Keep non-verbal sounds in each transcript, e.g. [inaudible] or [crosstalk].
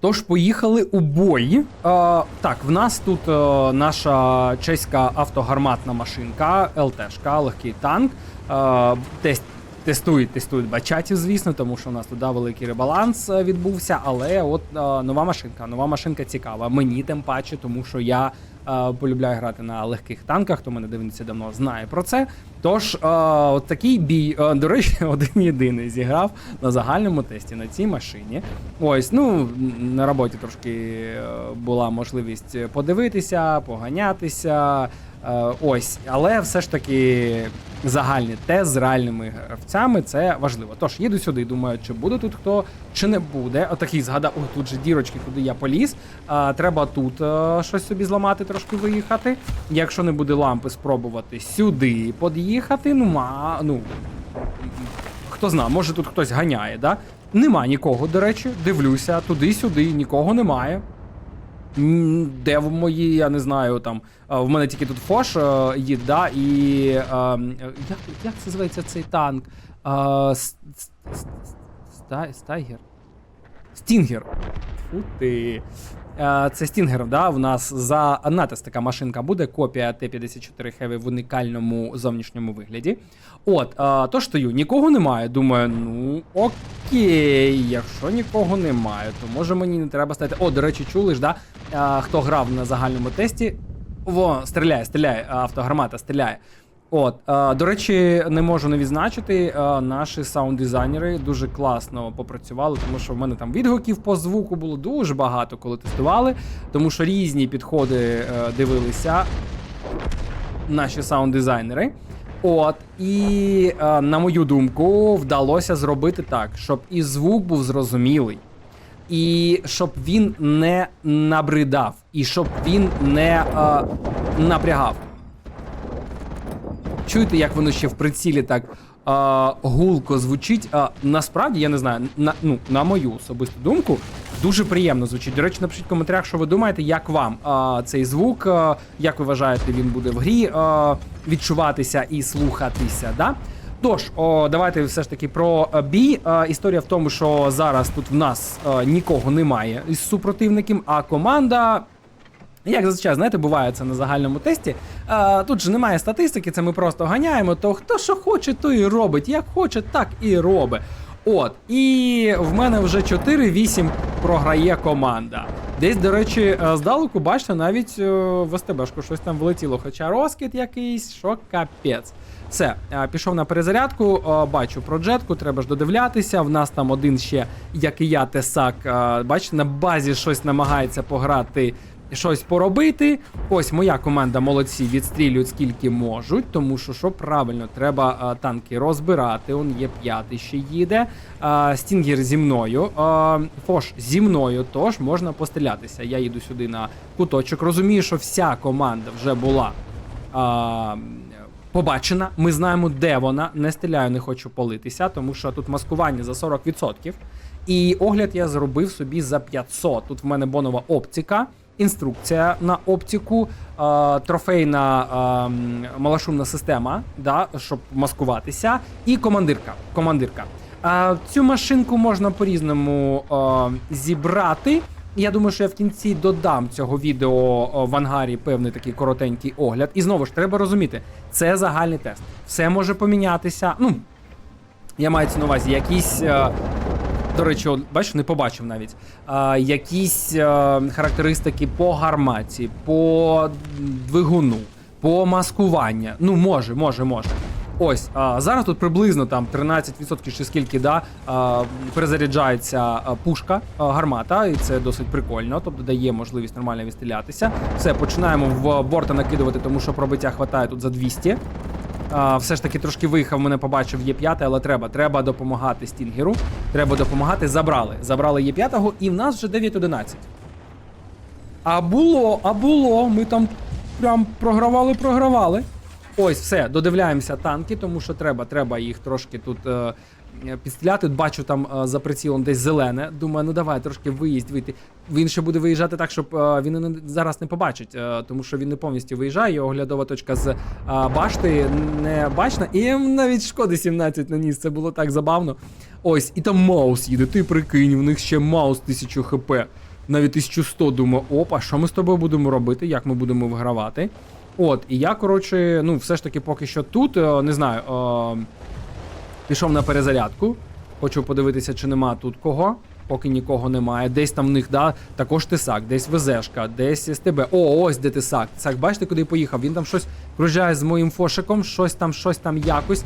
Тож поїхали у бой. Е, так, в нас тут е, наша чеська автогарматна машинка, ЛТшка, легкий танк. Е, тест, тестують, тестують бачатів, звісно, тому що у нас туди великий ребаланс е, відбувся. Але от е, нова машинка. Нова машинка цікава. Мені тим паче, тому що я е, полюбляю грати на легких танках. Хто мене дивиться давно, знає про це. Тож, е, от такий бій, е, до речі, [laughs] один єдиний зіграв на загальному тесті на цій машині. Ось, ну на роботі трошки була можливість подивитися, поганятися. Е, Ось, але все ж таки загальний тест з реальними гравцями це важливо. Тож їду сюди, думаю, чи буде тут хто, чи не буде. Отакий згадав, ой, тут же дірочки, куди я поліз. А, треба тут е, щось собі зламати, трошки виїхати. Якщо не буде лампи, спробувати сюди під'їхати. Ну, ма, ну хто зна, може тут хтось ганяє, да? Нема нікого, до речі, дивлюся, туди-сюди, нікого немає. Де в мої, я не знаю, там. В мене тільки тут фош їда і. е, Як, як це зветься цей танк? Стайгер? Стінгер. Фу ти. Е, Це Стінгер, да, в нас за натис така машинка буде, копія Т-54 Heavy в унікальному зовнішньому вигляді. От, е, то стою, нікого немає. Думаю, ну окей, якщо нікого немає, то може мені не треба стати. О, до речі, чули ж, да? Е, Хто грав на загальному тесті? Во, стріляє, стріляє, автогармата стріляє. От, е, до речі, не можу не відзначити, е, наші саунд-дизайнери дуже класно попрацювали, тому що в мене там відгуків по звуку було дуже багато, коли тестували, тому що різні підходи е, дивилися наші саунд-дизайнери. От, і е, на мою думку, вдалося зробити так, щоб і звук був зрозумілий, і щоб він не набридав, і щоб він не е, напрягав. Чуєте, як воно ще в прицілі так а, гулко звучить. А, насправді, я не знаю, на, ну, на мою особисту думку, дуже приємно звучить. До речі, напишіть в коментарях, що ви думаєте, як вам а, цей звук, а, як ви вважаєте, він буде в грі а, відчуватися і слухатися. Да? Тож, о, давайте все ж таки про бій. Е, Історія в тому, що зараз тут в нас е, нікого немає із супротивників, а команда як зазвичай, знаєте, буває це на загальному тесті. А, тут же немає статистики, це ми просто ганяємо. То хто що хоче, то і робить. Як хоче, так і робить. От, і в мене вже 4-8 програє команда. Десь, до речі, е, здалеку, бачите, навіть е, в СТБшку щось там влетіло, хоча розкид якийсь, що капець. Все, е, пішов на перезарядку, бачу проджетку, треба ж додивлятися. В нас там один ще, як і я, Тесак, бачите, на базі щось намагається пограти щось поробити. Ось моя команда молодці відстрілюють скільки можуть, тому що що правильно, треба а, танки розбирати. Он є п'ятий ще їде. А, Стінгер зі мною. А, Фош зі мною, тож можна пострілятися. Я їду сюди на куточок. Розумію, що вся команда вже була. А, Побачена, ми знаємо, де вона. Не стріляю, не хочу политися, тому що тут маскування за 40%. І огляд я зробив собі за 500. Тут в мене бонова оптика, інструкція на оптику, е, трофейна е, малошумна система, да, щоб маскуватися, і командирка. командирка. Е, цю машинку можна по-різному зібрати. Я думаю, що я в кінці додам цього відео в ангарі певний такий коротенький огляд. І знову ж треба розуміти, це загальний тест. Все може помінятися. Ну, я маю на увазі, якісь. До речі, от, бачиш, не побачив навіть. А, якісь е, характеристики по гарматі, по двигуну, по маскуванню. Ну, може, може, може. Ось, а, зараз тут приблизно там 13% чи скільки да, а, перезаряджається пушка, а, гармата, і це досить прикольно, тобто дає можливість нормально відстрілятися. Все, починаємо в борта накидувати, тому що пробиття хватає тут за 200. Все ж таки трошки виїхав, мене побачив є 5 але треба. Треба допомагати Стінгеру. Треба допомагати. Забрали. Забрали є 5 і в нас вже 9-11. А було, а було. Ми там прям програвали, програвали. Ось, все, додивляємося танки, тому що треба, треба їх трошки тут е, підстріляти. Бачу там е, за прицілом десь зелене. Думаю, ну давай трошки виїзд вийти. Він ще буде виїжджати так, щоб е, він зараз не побачить, е, тому що він не повністю виїжджає. Його оглядова точка з е, башти не бачна. І навіть шкоди 17 наніс. Це було так забавно. Ось, і там Маус їде. Ти прикинь, в них ще Маус 1000 хп. Навіть 1100 думаю, опа, що ми з тобою будемо робити, як ми будемо вигравати. От, і я, коротше, ну, все ж таки, поки що тут, е, не знаю, е, пішов на перезарядку. Хочу подивитися, чи нема тут кого. Поки нікого немає. Десь там в них, да, також тисак, десь ВЗшка, десь СТБ. О, ось де тисак. Тисак, бачите, куди поїхав? Він там щось кружляє з моїм фошиком, щось там, щось там якось.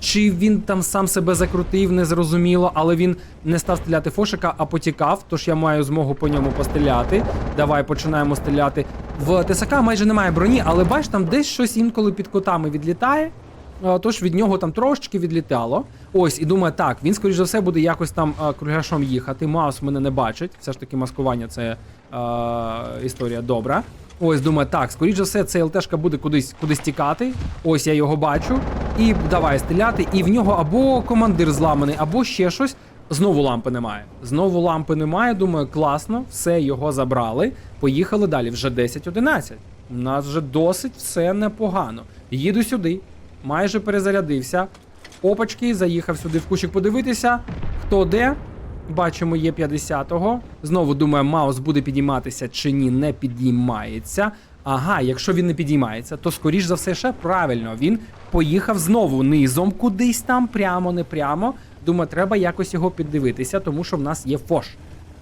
Чи він там сам себе закрутив, незрозуміло, але він не став стріляти фошика, а потікав, тож я маю змогу по ньому постріляти. Давай починаємо стріляти. В Тесака майже немає броні, але бач, там десь щось інколи під кутами відлітає. Е, Тож від нього там трошечки відлітало. Ось, і думаю, так, він, скоріш за все, буде якось там е, кругляшом їхати. Маус мене не бачить. Все ж таки, маскування це е, історія добра. Ось, думаю, так, скоріш за все, цей ЛТшка буде кудись кудись тікати. Ось я його бачу. І давай стріляти. І в нього або командир зламаний, або ще щось. Знову лампи немає. Знову лампи немає. Думаю, класно, все його забрали. Поїхали далі. Вже 10-11. У нас вже досить все непогано. Їду сюди, майже перезарядився. Опачки, заїхав сюди в кущик подивитися. Хто де? Бачимо, є 50-го. Знову думаю, Маус буде підійматися чи ні, не підіймається. Ага, якщо він не підіймається, то скоріш за все ще правильно. Він поїхав знову низом кудись там, прямо, не прямо. Думаю, треба якось його піддивитися, тому що в нас є фош.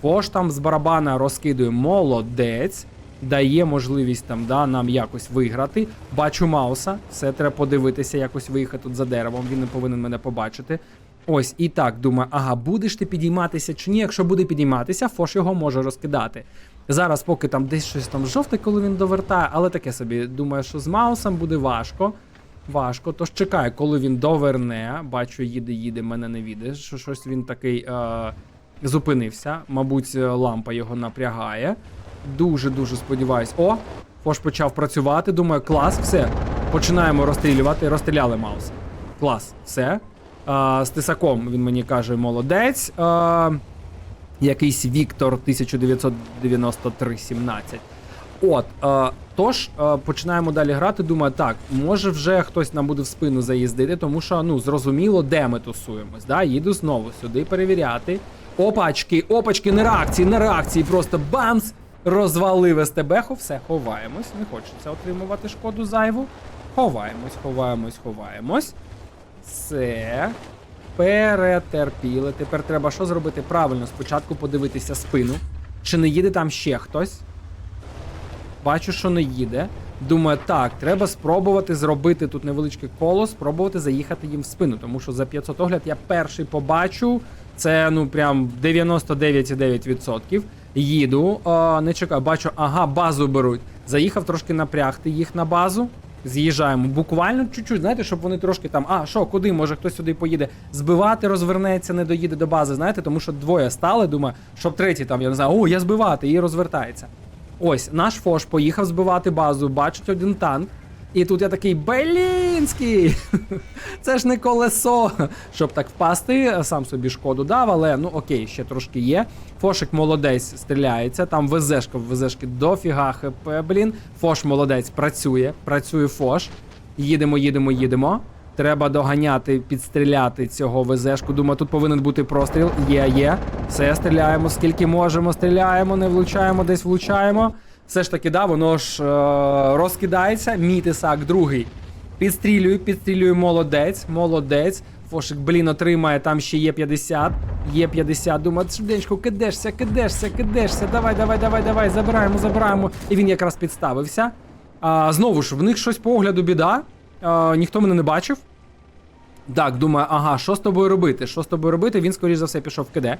Фош там з барабана розкидує молодець, дає можливість там да, нам якось виграти. Бачу Мауса, все треба подивитися, якось виїхати тут за деревом. Він не повинен мене побачити. Ось і так думаю, ага, будеш ти підійматися чи ні? Якщо буде підійматися, Фош його може розкидати. Зараз, поки там десь щось там жовте, коли він довертає, але таке собі думаю, що з Маусом буде важко. Важко, тож чекаю, коли він доверне. Бачу, їде, їде, мене не віде. Що щось він такий е, зупинився. Мабуть, е, лампа його напрягає. Дуже дуже сподіваюсь. О, Фош почав працювати. Думаю, клас, все. Починаємо розстрілювати. Розстріляли Мауса. Клас, все. Е, з тисаком він мені каже, молодець. Е, якийсь Віктор 1993-17. От, е, тож е, починаємо далі грати. Думаю, так, може вже хтось нам буде в спину заїздити, тому що ну зрозуміло, де ми тусуємось. Да? Їду знову сюди перевіряти. Опачки, опачки, не реакції, не реакції, просто бамс! Розвалив СТБху, все, ховаємось. Не хочеться отримувати шкоду зайву. Ховаємось, ховаємось, ховаємось. Все. Перетерпіли. Тепер треба що зробити? Правильно, спочатку подивитися спину. Чи не їде там ще хтось? Бачу, що не їде. Думаю, так, треба спробувати зробити тут невеличке коло, спробувати заїхати їм в спину, тому що за 500 огляд я перший побачу. Це ну прям 99,9%. Їду, а, не чекаю, бачу, ага, базу беруть. Заїхав трошки напрягти їх на базу. З'їжджаємо буквально чуть-чуть, знаєте, щоб вони трошки там, а що, куди, може хтось сюди поїде, збивати, розвернеться, не доїде до бази, знаєте, тому що двоє стали, думаю, щоб третій там, я не знаю, о, я збивати, і розвертається. Ось, наш Фош поїхав збивати базу, бачить один танк. І тут я такий Белінський! [laughs] Це ж не колесо. Щоб так впасти, сам собі шкоду дав, але ну окей, ще трошки є. Фошик молодець стріляється, там ВЗшка в ВЗшки дофіга хп, блін. Фош молодець працює, працює Фош. Їдемо, їдемо, їдемо. Треба доганяти, підстріляти цього ВЗшку. Думаю, тут повинен бути простріл. Є, є. Все, стріляємо, скільки можемо, стріляємо, не влучаємо, десь влучаємо. Все ж таки, да, воно ж е- розкидається. Мій тисак, другий. Підстрілюю, підстрілюю, молодець, молодець. Фошик, блін, отримає, там ще є 50. Є 50. Думаю, швиденько, кидешся, кидешся, кидешся. Давай, давай, давай, давай, забираємо, забираємо. І він якраз підставився. А, знову ж, в них щось по огляду біда. А, ніхто мене не бачив. Так, думаю, ага, що з тобою робити? Що з тобою робити? Він, скоріш за все, пішов в КД.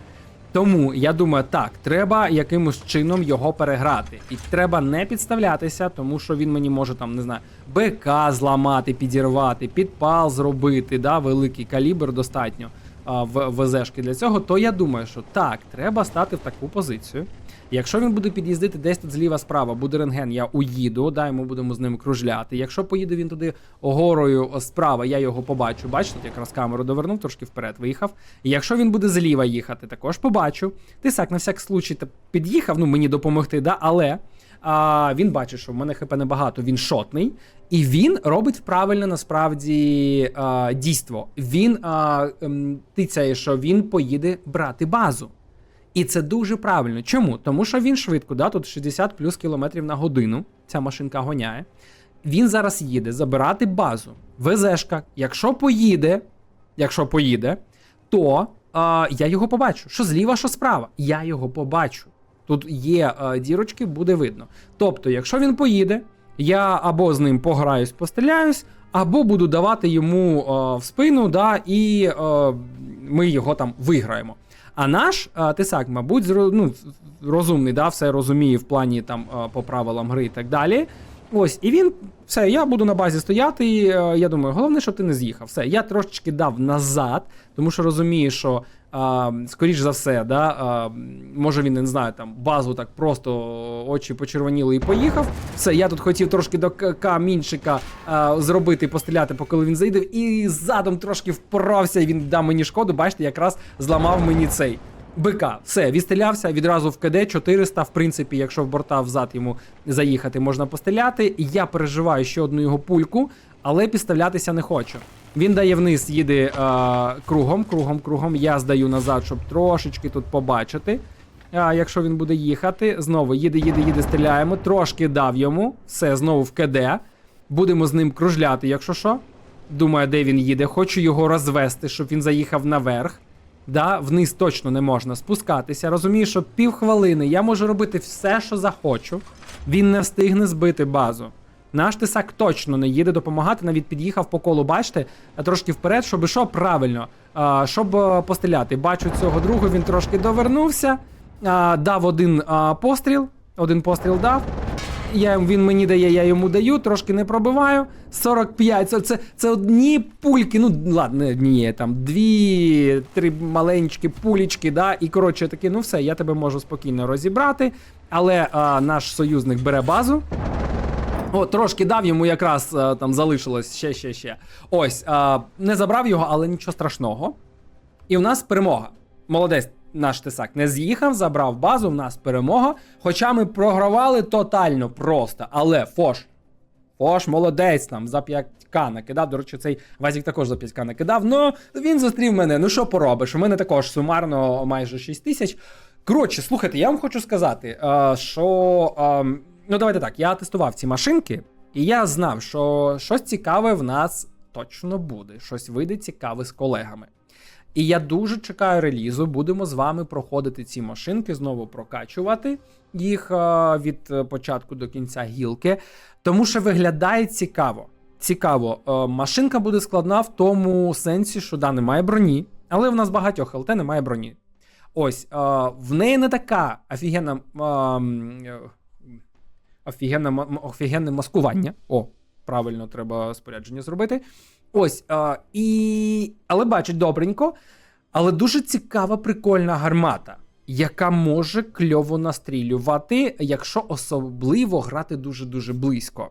Тому я думаю, так, треба якимось чином його переграти. І треба не підставлятися, тому що він мені може там, не знаю, БК зламати, підірвати, підпал зробити, да, великий калібр достатньо а, в ВЗшки для цього. То я думаю, що так, треба стати в таку позицію. Якщо він буде під'їздити десь тут зліва справа, буде рентген, я уїду, да, і ми будемо з ним кружляти. Якщо поїде він туди горою справа, я його побачу. Бачите, якраз камеру довернув, трошки вперед виїхав. І якщо він буде зліва їхати, також побачу. Тисак на всяк случай під'їхав, ну мені допомогти, да, але А, він бачить, що в мене хп небагато, він шотний. І він робить правильне насправді а, дійство. Він а, ем, тицяє, що він поїде брати базу. І це дуже правильно. Чому? Тому що він швидко, да, тут 60 плюс кілометрів на годину. Ця машинка гоняє. Він зараз їде забирати базу. ВЗшка, якщо поїде, якщо поїде, то а, я його побачу. Що зліва, що справа. Я його побачу. Тут є а, дірочки, буде видно. Тобто, якщо він поїде, я або з ним пограюсь, постріляюсь, або буду давати йому а, в спину, да, і а, ми його там виграємо. А наш тисак, мабуть, ну, розумний, да, все розуміє в плані там по правилам гри і так далі. Ось, і він все, я буду на базі стояти. І, е, я думаю, головне, щоб ти не з'їхав. Все, я трошечки дав назад, тому що розумію, що а, скоріш за все, да, а, може він не знаю, там базу так просто очі почервоніли і поїхав. Все, я тут хотів трошки до камінчика зробити, постріляти, поки він зайде, і задом трошки впорався, і він дав мені шкоду. Бачите, якраз зламав мені цей. БК, все, відстрілявся відразу в КД 400. В принципі, якщо в борта взад йому заїхати, можна постріляти. Я переживаю ще одну його пульку, але підставлятися не хочу. Він дає вниз, їде е, кругом, кругом, кругом. Я здаю назад, щоб трошечки тут побачити. А якщо він буде їхати, знову їде, їде, їде, стріляємо. Трошки дав йому. Все, знову в КД. Будемо з ним кружляти, якщо що. Думаю, де він їде. Хочу його розвести, щоб він заїхав наверх. Да, вниз точно не можна спускатися. Розумію, що півхвилини я можу робити все, що захочу. Він не встигне збити базу. Наш тисак точно не їде допомагати, навіть під'їхав по колу, бачите, трошки вперед, щоб що правильно, щоб е, постріляти. Бачу цього другого, він трошки довернувся, дав один постріл, один постріл дав. Я, він мені дає, я йому даю, трошки не пробиваю. 45. Це, це, це одні пульки. Ну, ладно, одні, там дві, три маленькі пулічки, да, і коротше таки, ну все, я тебе можу спокійно розібрати. Але а, наш союзник бере базу. О, трошки дав йому якраз а, там залишилось ще, ще, ще. Ось, а, не забрав його, але нічого страшного. І в нас перемога. Молодець, наш тесак не з'їхав, забрав базу, в нас перемога. Хоча ми програвали тотально просто. Але Фош. Фош молодець там за 5к накидав. До речі, цей Вазік також за 5к накидав. Ну, він зустрів мене. Ну що поробиш? У мене також сумарно майже 6 тисяч. Коротше, слухайте, я вам хочу сказати, е, що. Ну, давайте так, я тестував ці машинки, і я знав, що щось цікаве в нас точно буде. Щось вийде цікаве з колегами. І я дуже чекаю релізу. Будемо з вами проходити ці машинки, знову прокачувати їх е, від е, початку до кінця гілки, тому що виглядає цікаво. Цікаво, е, машинка буде складна в тому сенсі, що да, немає броні, але в нас багатьох ЛТ немає броні. Ось, в неї не така офігенна. Офігенне, офігенне маскування. О, правильно, треба спорядження зробити. Ось, а, і... але бачить добренько. Але дуже цікава, прикольна гармата, яка може кльово настрілювати, якщо особливо грати дуже-дуже близько.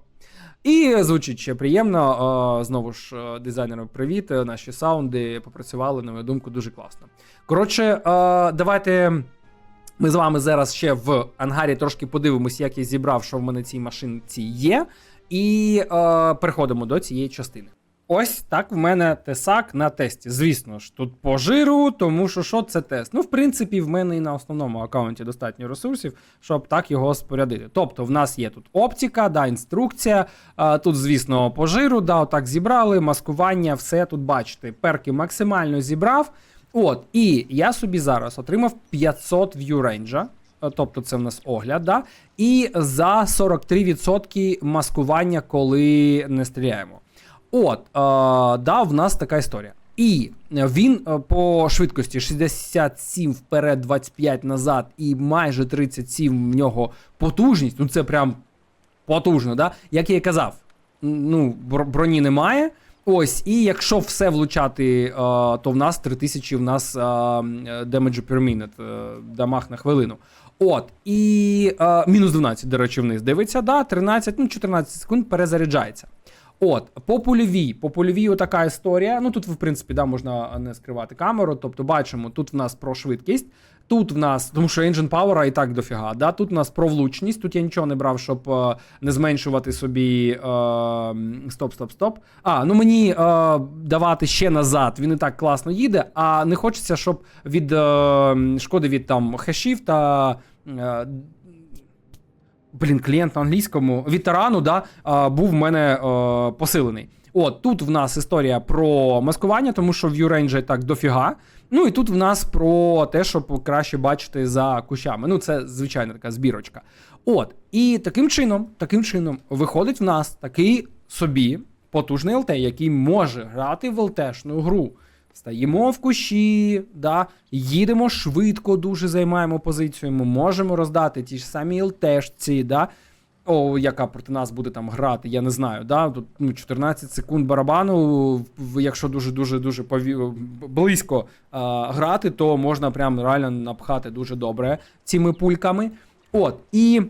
І звучить ще приємно. Знову ж, е, дизайнерам привіт. е, Наші саунди попрацювали, на мою думку, дуже класно. Коротше, давайте. Ми з вами зараз ще в ангарі трошки подивимося, як я зібрав, що в мене цій машинці є, і е, переходимо до цієї частини. Ось так в мене тесак на тесті. Звісно ж, тут по жиру, тому що що це тест. Ну, в принципі, в мене і на основному аккаунті достатньо ресурсів, щоб так його спорядити. Тобто, в нас є тут оптика, да, інструкція. А, тут, звісно, по жиру, да, отак зібрали, маскування, все тут бачите. Перки максимально зібрав. От, і я собі зараз отримав 500 view range, е, тобто це в нас огляд, да, і за 43% маскування, коли не стріляємо. От, е, да, в нас така історія. І він е, по швидкості 67 вперед, 25 назад, і майже 37 в нього потужність. Ну це прям потужно, да? Як я і казав, ну, броні немає. Ось, і якщо все влучати, е, то в нас 3000 в нас damage per minute, е, дамаг на хвилину. От, і е, мінус 12, до речі, вниз дивиться, да, 13, ну 14 секунд перезаряджається. От, по польовій, по польовій така історія. Ну тут, в принципі, да, можна не скривати камеру. Тобто, бачимо, тут в нас про швидкість. Тут в нас, тому що Engine Power і так дофіга. Да? Тут в нас про влучність. Тут я нічого не брав, щоб е, не зменшувати собі. Е, стоп, стоп, стоп. А, ну мені е, давати ще назад. Він і так класно їде, а не хочеться, щоб від е, шкоди від там хешів та. Е, Блін, клієнт на англійському від тарану, да, а, був в мене е, посилений. От тут в нас історія про маскування, тому що в Юренджі так дофіга. Ну і тут в нас про те, щоб краще бачити за кущами. Ну, це звичайна така збірочка. От, і таким чином, таким чином, виходить в нас такий собі потужний ЛТ, який може грати в ЛТшну гру. Стаємо в кущі, да, їдемо швидко, дуже займаємо позицію. Ми можемо роздати ті ж самі ЛТшці, да, о, яка проти нас буде там грати, я не знаю. Да? Тут ну, 14 секунд барабану, якщо дуже-дуже дуже близько а, грати, то можна прям реально напхати дуже добре цими пульками. От, і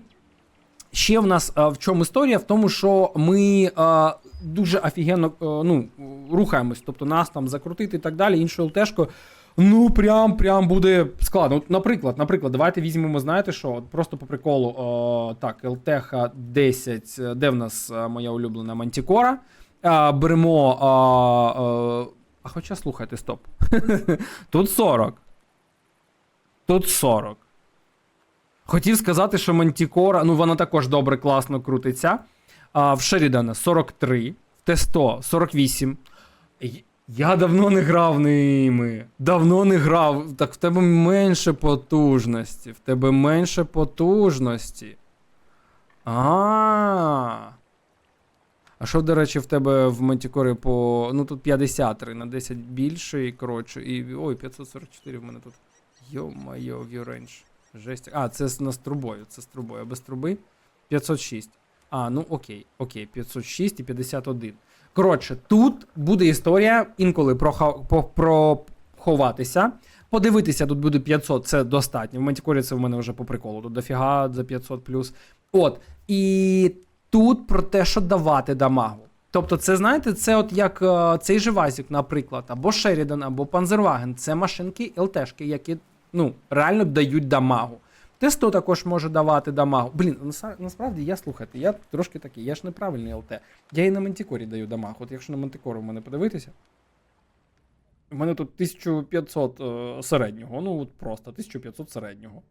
ще в нас а, в чому історія? В тому, що ми а, дуже офігенно ну, рухаємось, тобто нас там закрутити і так далі, іншу ЛТшку. Ну, прям прям буде складно. Наприклад, наприклад, давайте візьмемо, знаєте що? Просто по приколу. О, так, ЛТХ 10, е, де в нас е, моя улюблена Мантікора. Беремо. А, а, а хоча слухайте, стоп. [laughs] Тут 40. Тут 40. Хотів сказати, що Мантікора, ну вона також добре, класно крутиться. А, в Шерідана 43, в Т100 48. Я давно не грав ними. Давно не грав. Так в тебе менше потужності. В тебе менше потужності. А. А що, до речі, в тебе в Мантікорі по. Ну тут 53 на 10 більше і коротше. І. Ой, 544 в мене тут. Йо-майо, в'юрендж. Жесть. А, це на з трубою. Це з трубою. А без труби 506. А, ну окей, окей, 506 і 51. Коротше, тут буде історія інколи проховатися. Подивитися, тут буде 500, це достатньо. В Мантікорі це в мене вже по приколу. Тут дофіга за 500 плюс. От. І тут про те, що давати дамагу. Тобто, це знаєте, це от як е, цей же Вазік, наприклад, або Шерідан, або Панзерваген. Це машинки ЛТшки, які ну, реально дають дамагу. Т100 також може давати дамагу. Блін, насправді я слухайте, я трошки такий, я ж неправильний ЛТ. Я і на Мантікорі даю дамагу. От якщо на Мантикору в мене подивитися. У мене тут 1500 е, середнього. Ну, от просто 1500 середнього.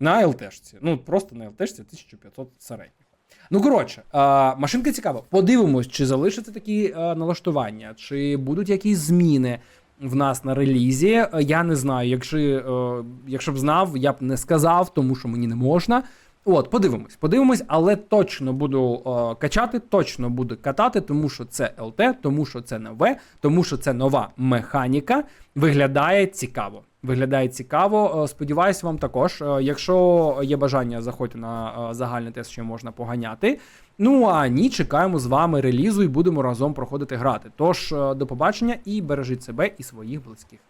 На ЛТшці. Ну, просто на ЛТшці 1500 середнього. Ну, коротше, е, машинка цікава. Подивимось, чи залишаться такі е, налаштування, чи будуть якісь зміни в нас на релізі. Е, Я не знаю, якщо, е, якщо б знав, я б не сказав, тому що мені не можна. От, подивимось, подивимось, але точно буду е, качати, точно буду катати, тому що це ЛТ, тому що це нове, тому що це нова механіка. Виглядає цікаво. Виглядає цікаво. Е, Сподіваюсь, вам також. Е, Якщо є бажання, заходьте на е, загальний тест, що можна поганяти. Ну а ні, чекаємо з вами релізу і будемо разом проходити грати. Тож до побачення і бережіть себе і своїх близьких.